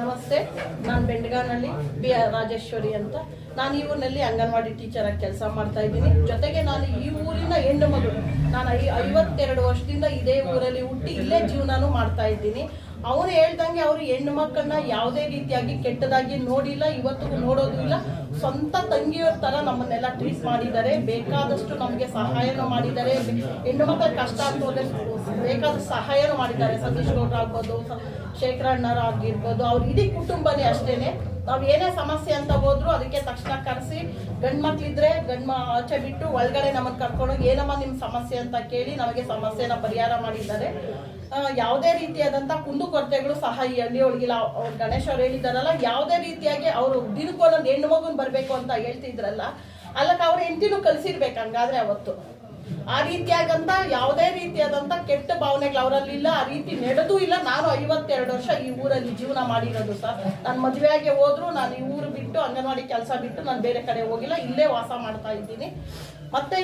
ನಮಸ್ತೆ, ನಾನು ಬೆಂಡಗಾನಲ್ಲಿ ಬಿ ರಾಜೇಶ್ವರಿ ಅಂತ. ನಾನು ಈ ಊರಿನಲ್ಲಿ ಅಂಗನವಾಡಿ ಟೀಚರ್ ಆಗಿ ಕೆಲಸ ಮಾಡ್ತಾ ಇದ್ದೀನಿ. ಜೊತೆಗೆ ನಾನು ಈ ಊರಿನ ಹೆಣ್ಣು ಮಗಳು. ನಾನು ಐ ಐವತ್ತೆರಡು ವರ್ಷದಿಂದ ಇದೇ ಊರಲ್ಲಿ ಹುಟ್ಟಿ ಇಲ್ಲೇ ಜೀವನನೂ ಮಾಡ್ತಾ ಇದ್ದೀನಿ. ಅವನು ಹೇಳ್ದಂಗೆ ಅವರು ಹೆಣ್ಣು ಮಕ್ಕಳನ್ನ ಯಾವುದೇ ರೀತಿಯಾಗಿ ಕೆಟ್ಟದಾಗಿ ನೋಡಿಲ್ಲ, ಇವತ್ತಿಗೂ ನೋಡೋದು ಇಲ್ಲ. ಸ್ವಂತ ತಂಗಿಯವ್ರ ತರ ನಮ್ಮನ್ನೆಲ್ಲ ಟ್ರೀಟ್ ಮಾಡಿದ್ದಾರೆ. ಬೇಕಾದಷ್ಟು ನಮಗೆ ಸಹಾಯನೂ ಮಾಡಿದ್ದಾರೆ. ಹೆಣ್ಣು ಮಕ್ಕಳ ಕಷ್ಟ ಆಗ್ತದೆ ಬೇಕಾದ ಸಹಾಯನೂ ಮಾಡಿದ್ದಾರೆ. ಸತೀಶ್ ಗೌಡ್ರ ಆಗ್ಬೋದು, ಸ- ಶೇಖರಣ್ಣರು ಆಗಿರ್ಬೋದು, ಅವ್ರ ಇಡೀ ಕುಟುಂಬನೇ ಅಷ್ಟೇನೆ. ನಾವು ಏನೇ ಸಮಸ್ಯೆ ಅಂತ ಹೋದ್ರು ಅದಕ್ಕೆ ತಕ್ಷಣ ಕರೆಸಿ, ಗಂಡು ಮಕ್ಳಿದ್ರೆ ಗಂಡ್ ಮ ಆಚೆ ಬಿಟ್ಟು ಒಳಗಡೆ ನಮ್ಮನ್ನು ಕರ್ಕೊಂಡು ಏನಮ್ಮ ನಿಮ್ಮ ಸಮಸ್ಯೆ ಅಂತ ಕೇಳಿ ನಮಗೆ ಸಮಸ್ಯೆನ ಪರಿಹಾರ ಮಾಡಿದ್ದಾರೆ. ಯಾವುದೇ ರೀತಿಯಾದಂಥ ಕುಂದುಕೊರತೆಗಳು ಸಹ ಈ ಹಳ್ಳಿ ಒಳಗಿಲ್ಲ ಅವ್ರು ಗಣೇಶ್ ಅವ್ರು ಹೇಳಿದಾರಲ್ಲ ಯಾವುದೇ ರೀತಿಯಾಗಿ ಅವರು ದಿನಕ್ಕೊಂದೊಂದು ಹೆಣ್ಣು ಮಗುನ್ ಬರಬೇಕು ಅಂತ ಹೇಳ್ತಿದ್ರಲ್ಲ, ಅಲ್ಲಕ್ಕೆ ಅವ್ರ ಹೆಂಡತಿನೂ ಕಲಿಸಿರ್ಬೇಕು ಹಂಗಾದ್ರೆ ಅವತ್ತು. ಆ ರೀತಿಯಾಗಂತ ಯಾವುದೇ ರೀತಿಯಾದಂತ ಕೆಟ್ಟ ಭಾವನೆಗಳು ಅವರಲ್ಲಿಲ್ಲ ಆ ರೀತಿ ನಡೆದು ಇಲ್ಲ. ನಾನು ಐವತ್ತೆರಡು ವರ್ಷ ಈ ಊರಲ್ಲಿ ಜೀವನ ಮಾಡಿರೋದು ಸರ್. ನಾನು ಮದುವೆಯಾಗಿ ಹೋದ್ರು, ನಾನು ಈ ಊರು ಬಿಟ್ಟು ಅಂಗನವಾಡಿ ಕೆಲಸ ಬಿಟ್ಟು ನಾನು ಬೇರೆ ಕಡೆ ಹೋಗಿಲ್ಲ, ಇಲ್ಲೇ ವಾಸ ಮಾಡ್ತಾ ಇದ್ದೀನಿ. ಮತ್ತೆ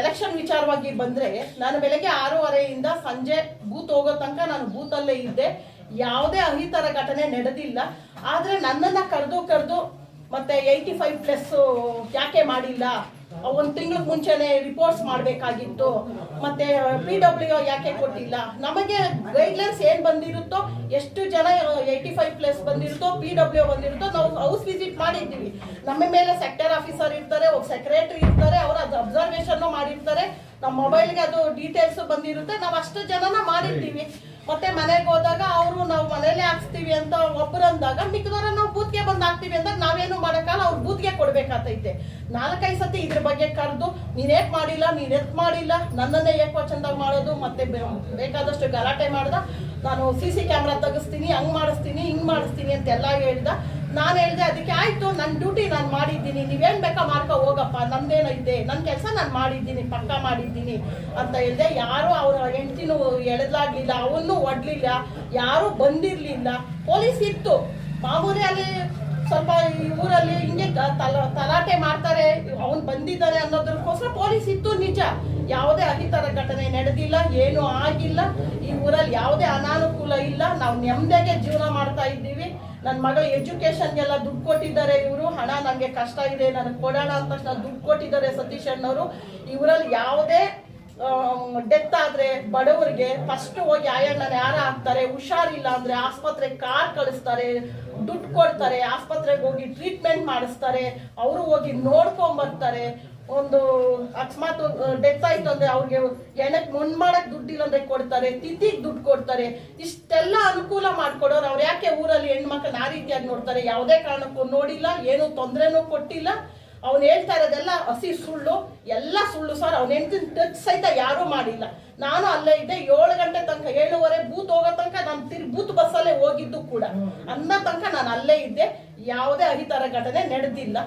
ಎಲೆಕ್ಷನ್ ವಿಚಾರವಾಗಿ ಬಂದ್ರೆ, ನಾನು ಬೆಳಗ್ಗೆ ಆರೂವರೆಯಿಂದ ಸಂಜೆ ಬೂತ್ ಹೋಗೋ ತನಕ ನಾನು ಬೂತಲ್ಲೇ ಇದ್ದೆ. ಯಾವುದೇ ಅಹಿತರ ಘಟನೆ ನಡೆದಿಲ್ಲ. ಆದ್ರೆ ನನ್ನನ್ನ ಕರೆದು ಕರೆದು ಮತ್ತೆ ಏಯ್ಟಿ ಫೈವ್ ಪ್ಲಸ್ ಯಾಕೆ ಮಾಡಿಲ್ಲ? ಒಂದು ತಿಂಗಳ ಮುಂಚೆನೆ ರಿಪೋರ್ಟ್ಸ್ ಮಾಡಬೇಕಾಗಿತ್ತು. ಮತ್ತೆ ಪಿ ಡಬ್ಲ್ಯೂ ಯಾಕೆ ಕೊಟ್ಟಿಲ್ಲ? ನಮಗೆ ಗೈಡ್ಲೈನ್ಸ್ ಏನು ಬಂದಿರುತ್ತೋ, ಎಷ್ಟು ಜನ ಏಯ್ಟಿ ಫೈವ್ ಪ್ಲಸ್ ಬಂದಿರುತ್ತೋ ಪಿ ಡಬ್ಲ್ಯೂ ಬಂದಿರುತ್ತೋ, ನಾವು ಹೌಸ್ ವಿಸಿಟ್ ಮಾಡಿದ್ದೀವಿ. ನಮ್ಮ ಮೇಲೆ ಸೆಕ್ಟರ್ ಆಫೀಸರ್ ಇರ್ತಾರೆ, ಒಬ್ಬ ಸೆಕ್ರೆಟರಿ ಇರ್ತಾರೆ, ಅವರು ಅದು ಅಬ್ಸರ್ವೇಷನ್ ಮಾಡಿರ್ತಾರೆ. ನಮ್ಮ ಮೊಬೈಲ್ಗೆ ಅದು ಡೀಟೇಲ್ಸ್ ಬಂದಿರುತ್ತೆ. ನಾವು ಅಷ್ಟು ಜನನ ಮಾಡಿರ್ತೀವಿ. ಮತ್ತೆ ಮನೆಗೆ ಹೋದಾಗ ಅವರು ನಾವು ಮನೇಲೆ ಹಾಕ್ಸ್ತೀವಿ ಅಂತ ಒಬ್ರು ಅಂದಾಗ ಮಿಕ್ಕದವ್ರ ನಾವು ಬೂತ್ಗೆ ಬಂದು ಹಾಕ್ತೀವಿ ಅಂದಾಗ ನಾವೇನು ಮಾಡೋಕ್ಕಲ್ಲ ಅವ್ರು ಬೂತ್ಗೆ ಕೊಡ್ಬೇಕಾತೈತೆ. ನಾಲ್ಕೈದು ಸತಿ ಇದ್ರ ಬಗ್ಗೆ ಕರೆದು ನೀನೇಕ್ ಮಾಡಿಲ್ಲ ನೀನ್ ಎತ್ ಮಾಡಿಲ್ಲ ನನ್ನನ್ನೇ ಏಕವಚನದಾಗ ಮಾಡೋದು ಮತ್ತೆ ಬೇಕಾದಷ್ಟು ಗಲಾಟೆ ಮಾಡ್ದ ನಾನು ಸಿ ಸಿ ಕ್ಯಾಮ್ರಾ ತೆಗಿಸ್ತೀನಿ ಹಂಗ್ ಮಾಡಿಸ್ತೀನಿ ಹಿಂಗ್ ಮಾಡಿಸ್ತೀನಿ ಅಂತೆಲ್ಲ ಹೇಳ್ದ. ನಾನು ಹೇಳ್ದೆ ಅದಕ್ಕೆ ಆಯ್ತು ನನ್ನ ಡ್ಯೂಟಿ ನಾನು ಮಾಡಿದ್ದೀನಿ ನೀವೇನ್ ಬೇಕಾ ಮಾಡ್ಕೊ ಹೋಗಪ್ಪ ಇದೆ. ನನ್ನ ಕೆಲಸ ನಾನು ಮಾಡಿದ್ದೀನಿ, ಪಕ್ಕ ಮಾಡಿದ್ದೀನಿ ಅಂತ ಹೇಳಿದೆ, ಯಾರು ಅವರ ಹೆಂಡ್ತಿನೂ ಎಳೆದಾಗಲಿಲ್ಲ ಅವನ್ನೂ ಒಡ್ಲಿಲ್ಲ, ಯಾರು ಬಂದಿರಲಿಲ್ಲ. ಪೊಲೀಸ್ ಇತ್ತು. ಮಾಮೂಲಿ ಅಲ್ಲಿ ಸ್ವಲ್ಪ ಈ ಊರಲ್ಲಿ ಹಿಂಗೆ ತಲ- ತಲಾಟೆ ಮಾಡ್ತಾರೆ, ಅವನು ಬಂದಿದ್ದಾರೆ ಅನ್ನೋದಕ್ಕೋಸ್ಕರ ಪೊಲೀಸ್ ಇತ್ತು ನಿಜ. ಯಾವುದೇ ಅಹಿತರ ಘಟನೆ ನಡೆದಿಲ್ಲ, ಏನೂ ಆಗಿಲ್ಲ. ಈ ಊರಲ್ಲಿ ಯಾವುದೇ ಅನಾನುಕೂಲ ಇಲ್ಲ. ನಾವು ನೆಮ್ಮದಿಗೆ ಜೀವನ ಮಾಡ್ತಾ ಇದ್ದೀವಿ. ನನ್ನ ಮಗಳ ಎಜುಕೇಶನ್ಗೆಲ್ಲ ದುಡ್ಡು ಕೊಟ್ಟಿದ್ದಾರೆ ಇವರು. ಹಣ ನನಗೆ ಕಷ್ಟ ಇದೆ, ನನಗೆ ಕೊಡೋಣ ಅಂತ ತಕ್ಷಣ ದುಡ್ಡು ಕೊಟ್ಟಿದ್ದಾರೆ ಸತೀಶ್ ಅಣ್ಣವರು. ಇವರಲ್ಲಿ ಯಾವುದೇ ಡೆತ್ ಆದ್ರೆ ಬಡವರಿಗೆ ಫಸ್ಟ್ ಹೋಗಿ ಆಯಣ್ಣನ ಯಾರ ಹಾಕ್ತಾರೆ? ಹುಷಾರಿಲ್ಲ ಅಂದ್ರೆ ಆಸ್ಪತ್ರೆ ಕಾರ್ ಕಳಿಸ್ತಾರೆ, ದುಡ್ಡು ಕೊಡ್ತಾರೆ, ಆಸ್ಪತ್ರೆಗೆ ಹೋಗಿ ಟ್ರೀಟ್ಮೆಂಟ್ ಮಾಡಿಸ್ತಾರೆ, ಅವರು ಹೋಗಿ ನೋಡ್ಕೊಂಡ್ ಬರ್ತಾರೆ. ಒಂದು ಅಕಸ್ಮಾತ್ ಡೆತ್ ಆಯ್ತು ಅಂದ್ರೆ ಅವ್ರಿಗೆ ಎಣಕ್ ಮುನ್ ಮಾಡಕ್ ದುಡ್ಡಿಲ್ಲ ಅಂದ್ರೆ ಕೊಡ್ತಾರೆ ತಿಥಿಗ್ ದುಡ್ಡು ಕೊಡ್ತಾರೆ. ಇಷ್ಟೆಲ್ಲ ಅನುಕೂಲ ಮಾಡ್ಕೊಡೋರು ಅವ್ರು ಯಾಕೆ ಊರಲ್ಲಿ ಹೆಣ್ಮಕ್ಳನ್ನ ಆ ರೀತಿಯಾಗಿ ನೋಡ್ತಾರೆ? ಯಾವುದೇ ಕಾರಣಕ್ಕೂ ನೋಡಿಲ್ಲ ಏನು ತೊಂದರೆನೂ ಕೊಟ್ಟಿಲ್ಲ. ಅವ್ನು ಹೇಳ್ತಾ ಇರೋದೆಲ್ಲ ಹಸಿ ಸುಳ್ಳು ಎಲ್ಲ ಸುಳ್ಳು ಸರ್ ಅವ್ನ ಹೆಂಡತಿನ ಟಚ್ ಸಹಿತ ಯಾರೂ ಮಾಡಿಲ್ಲ. ನಾನು ಅಲ್ಲೇ ಇದ್ದೆ ಏಳು ಗಂಟೆ ತನಕ ಏಳುವರೆ ಬೂತ್ ಹೋಗೋ ತನಕ ನಾನು ತಿರ್ಗಿ ಬೂತ್ ಬಸ್ಸಲ್ಲೇ ಹೋಗಿದ್ದು ಕೂಡ. ಅನ್ನೋ ತನಕ ನಾನು ಅಲ್ಲೇ ಇದ್ದೆ ಯಾವುದೇ ಅಹಿತರ ಘಟನೆ ನಡೆದಿಲ್ಲ.